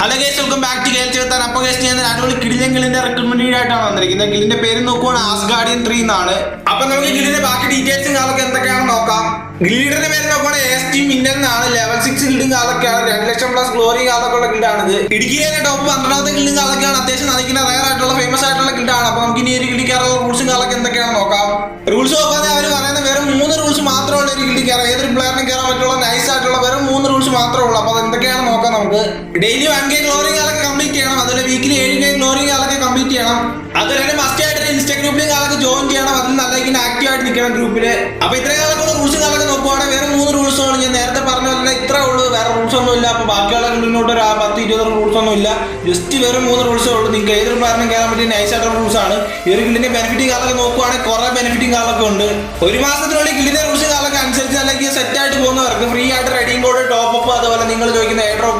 Hello guys welcome back to കേൾ ചേർത്താൻ അപ്പൊ guys ഞാൻ അടിപൊളി കിടിലൻ ഗില്ലിന്റെ റിക്രൂട്ട്മെന്റ് ആയിട്ടാണ് വന്നിരിക്കുന്നത്. കിളിന്റെ പേര് നോക്കുവാണ് ആസ് ഗാർഡിയൻ ത്രീ എന്നാണ്. അപ്പൊ നമുക്ക് കിളിന്റെ ബാക്കി ഡീറ്റെയിൽസും കാലൊക്കെ എന്തൊക്കെയാണെന്ന് നോക്കാം. ഗ്രീഡറിന്റെ പേര് നോക്കുവാണെങ്കിൽ എസ് ടി മിന്നൽ എന്നാണ്. ലെവൽ സിക്സ് ഗിൽഡും കാലൊക്കെയാണ് രണ്ട് ലക്ഷം പ്ലസ് ഗ്ലോറി കാലൊക്കെ ഉള്ള ഇത് ഇടുക്കിയിലെ ടോപ്പ് പന്ത്രണ്ടാമത്തെ ഗിൽഡും കാലൊക്കെയാണ് അത്യാവശ്യം നയിക്കുന്ന റയർ ആയിട്ടുള്ള ഫേമസ് ആയിട്ടുള്ള ഗിൽഡാണ് അപ്പൊ നമുക്ക് ഇനി ഒരു ഗിൽഡിക്കാറുള്ള റൂൾസും കാലൊക്കെ എന്തൊക്കെയാണ് നോക്കാം. റൂൾസ് നോക്കാതെ അവർ പറയുന്ന വേറെ മൂന്ന് റൂൾസ് മാത്രമുള്ള ഒരു ഗിൽഡിൽ കയറാം ഏതൊരു പ്ലെയറിനും കയറാൻ പറ്റുള്ള നൈസ് ആയിട്ടുള്ള വെറും മൂന്ന് റൂൾസ് മാത്രമേ ഉള്ളൂ. അപ്പോൾ അത് എന്തൊക്കെയാണെന്ന് നോക്കാം നമുക്ക്. ഡെയിലി വൺ കെ ഗ്ലോറി കാലൊക്കെ കംപ്ലീറ്റ് ചെയ്യണം. അതുപോലെ വീക്കിലി ഏഴ് കെ ഗ്ലോറി കാലൊക്കെ കംപ്ലീറ്റ് ചെയ്യണം. അതുപോലെ മസ്റ്റ് ആയിട്ട് ഇൻസ്റ്റാ ഗ്രൂപ്പിൽ കാലൊക്കെ ജോയിൻ ചെയ്യണം. അതിൽ നല്ല ഇങ്ങനെ ആക്റ്റീവ് ആയിട്ട് നിൽക്കണം ഗ്രൂപ്പിൽ അപ്പോൾ ഇത്രയും കാലൊക്കെ റൂൾസ് കാലൊക്കെ നോക്കുവാണെങ്കിൽ വേറെ മൂന്ന് റൂൾസ് ആണ്. ഞാൻ നേരത്തെ പറഞ്ഞ പോലെ ഇത്രേ ഉള്ളൂ. വേറെ റൂൾസ് ഒന്നും ഇല്ല. അപ്പൊ ബാക്കിയുള്ള മുന്നോട്ട് ഒരു പത്ത് ഇരുപത് റൂൾസ് ഒന്നും ഇല്ല. ജസ്റ്റ് വേറെ മൂന്ന് റൂൾസ് ഉള്ളൂ. നിങ്ങൾക്ക് ഏതൊരു പ്ലാനും കയറാൻ പറ്റിയ നൈസ് ആയിട്ടുള്ള റൂൾസ് ആണ്. ഈ ഒരു ഗിൽഡിന്റെ ബെനിഫിറ്റിംഗ് കാലൊക്കെ നോക്കുവാണെങ്കിൽ കുറെ ബെനിഫിറ്റിംഗ് കാലൊക്കെ ഉണ്ട്. ഒരു മാസത്തിനുള്ളിൽ ഗിൽഡിന്റെ റൂൾസ് കാലൊക്കെ അനുസരിച്ച് അല്ലെങ്കിൽ സെറ്റ് ആയിട്ട് പോകുന്നവർക്ക്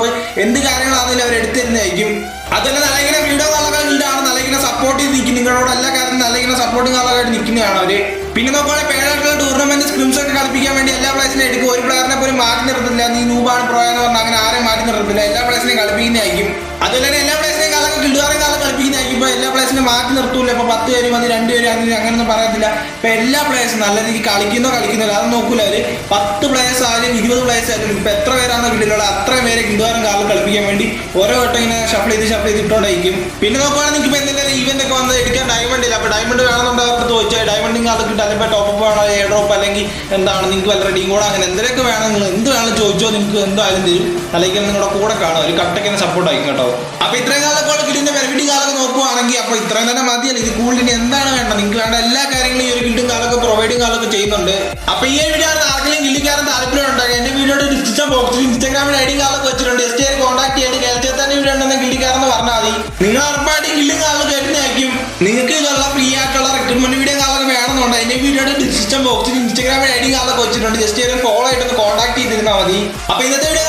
ഡ്രോപ്പ് എന്ത് കാര്യങ്ങളാണെങ്കിലും അവർ എടുത്തിരുന്നതായിരിക്കും? അതുപോലെ നല്ലങ്ങനെ വീഡിയോ ഗിൽഡാണ് നല്ലങ്ങനെ സപ്പോർട്ട് ചെയ്ത് നിൽക്കും. നിങ്ങളോട് എല്ലാ കാര്യത്തിലും നല്ലങ്ങനെ സപ്പോർട്ടും കാലമായിട്ട് നിൽക്കുന്നതാണ് അവർ. പിന്നെ നോക്കുകയാണെങ്കിൽ പേരായിട്ടുള്ള ടൂർണമെന്റ് സ്ക്രിംസ് ഒക്കെ കളിപ്പിക്കാൻ വേണ്ടി എല്ലാ പ്ലേസിലും എടുക്കും. ഒരു പ്ലെയറിനെ പോലും മാറ്റി നിർത്തുന്നില്ല നീ നൂബാണ് പ്രോ എന്ന് പറഞ്ഞാൽ അങ്ങനെ ആരെയും മാറ്റി നിർത്തുന്നില്ല എല്ലാ പ്ലേസിനെയും കളിപ്പിക്കുന്നതായിരിക്കും. അതുപോലെ തന്നെ എല്ലാ പ്ലേസിനെയും കാലം കിട്ടുകാരെ കാലം കളിപ്പിക്കുന്നതായിരിക്കും. എല്ലാ പ്ലേസിനെ മാറ്റി നിർത്തൂല്ല ഇപ്പൊ പത്ത് പേര് മതി രണ്ട് പേര് അങ്ങനെ അങ്ങനെയൊന്നും പറയത്തില്ല. ഇപ്പൊ എല്ലാ പ്ലേസും നല്ല രീതിക്ക് കളിക്കുന്നോ കളിക്കുന്നില്ല അത് നോക്കൂല അവർ. പത്ത് പ്ലേയേഴ്സ് ആയാലും ഇരുപത് വയസ്സായാലും ഇപ്പൊ എത്ര പേരാണ് വീട്ടിലുള്ള അത്രയും പേരെ കിട്ടുകാരൻ കാലം കളിപ്പിക്കാൻ വേണ്ടി ഓരോ വട്ടം ഇങ്ങനെ ഷഫിൾ ചെയ്ത് ഷഫിൾ ചെയ്ത് ഇട്ടോണ്ടായിരിക്കും പിന്നെ നോക്കുവാണെങ്കിൽ ഇപ്പൊ എന്തെങ്കിലും ഈവന്റ് ഒക്കെ വന്ന് എടുക്കാൻ ഡയമണ്ട് ഇല്ല. അപ്പൊ ഡയമണ്ട് വേണമെന്നുണ്ടെങ്കിൽ അവർക്ക് ചോദിച്ചാൽ ഡയമണ്ടിങ് കാലം കിട്ടും അല്ലെങ്കിൽ ടോപ്പ് അപ്പ് വേണോ എയർ ഡ്രോപ്പ് അല്ലെങ്കിൽ എന്താണ്? നിങ്ങൾക്ക് വല്ല റെഡിയും കൂടെ അങ്ങനെ എന്തൊക്കെ വേണം നിങ്ങൾ? എന്ത് വേണം ചോദിച്ചോ നിങ്ങൾക്ക് എന്തായാലും തരും. അല്ലെങ്കിൽ നിങ്ങളുടെ കൂടെ കാണും. ഒരു കട്ടയ്ക്ക് സപ്പോർട്ട് ആയിരിക്കും കേട്ടോ. അപ്പൊ ഇത്രയും കാലമൊക്കെ കിട്ടിന്റെ ബെനിഫിറ്റും കാലൊക്കെ നോക്കുവാണെങ്കിൽ അപ്പൊ ഇത്രയും തന്നെ മതിയല്ല? ഇത് കൂടുതൽ എന്താണ് വേണ്ടത്? നിങ്ങൾക്ക് വേണ്ട എല്ലാ കാര്യങ്ങളും ഈ ഒരു കിട്ടും കാലൊക്കെ പ്രൊവൈഡും കാലൊക്കെ ചെയ്യുന്നുണ്ട്. അപ്പൊ ഈ വീഡിയോ ബോക്സിൽ ഇൻസ്റ്റാഗ്രാമിൽ ഐ ഡി കാർഡൊക്കെ വെച്ചിട്ടുണ്ട്. ആർ കോൺടാക്ട് ചെയ്ത് കേരളത്തിൽ തന്നെ വീഡിയോ ഉണ്ടെന്ന് ഗില്ലിക്കാരെന്ന് പറഞ്ഞാൽ മതി. നിങ്ങൾ ഉറപ്പായിട്ട് ഗില്ലും കാർഡ് കേട്ടിട്ടായിരിക്കും നിങ്ങൾക്ക് ഇതുള്ള ഫ്രീ ആയിട്ടുള്ള റിക്രൂട്ട്മെന്റ് വീഡിയോ കാർഡൊക്കെ വേണമെന്നുണ്ട്. എന്റെ വീഡിയോയുടെ ഡിസ്ക്രിപ്ഷൻ ബോക്സിൽ ഇൻസ്റ്റാഗ്രാമിൽ ഐ ഡി കാർഡൊക്കെ വെച്ചിട്ടുണ്ട്. ജസ്റ്റ് ഫോളോ ആയിട്ട് ഒന്ന് കോൺടാക്ട് ചെയ്തിരുന്നാൽ മതി. അപ്പൊ ഇന്നത്തെ വീഡിയോ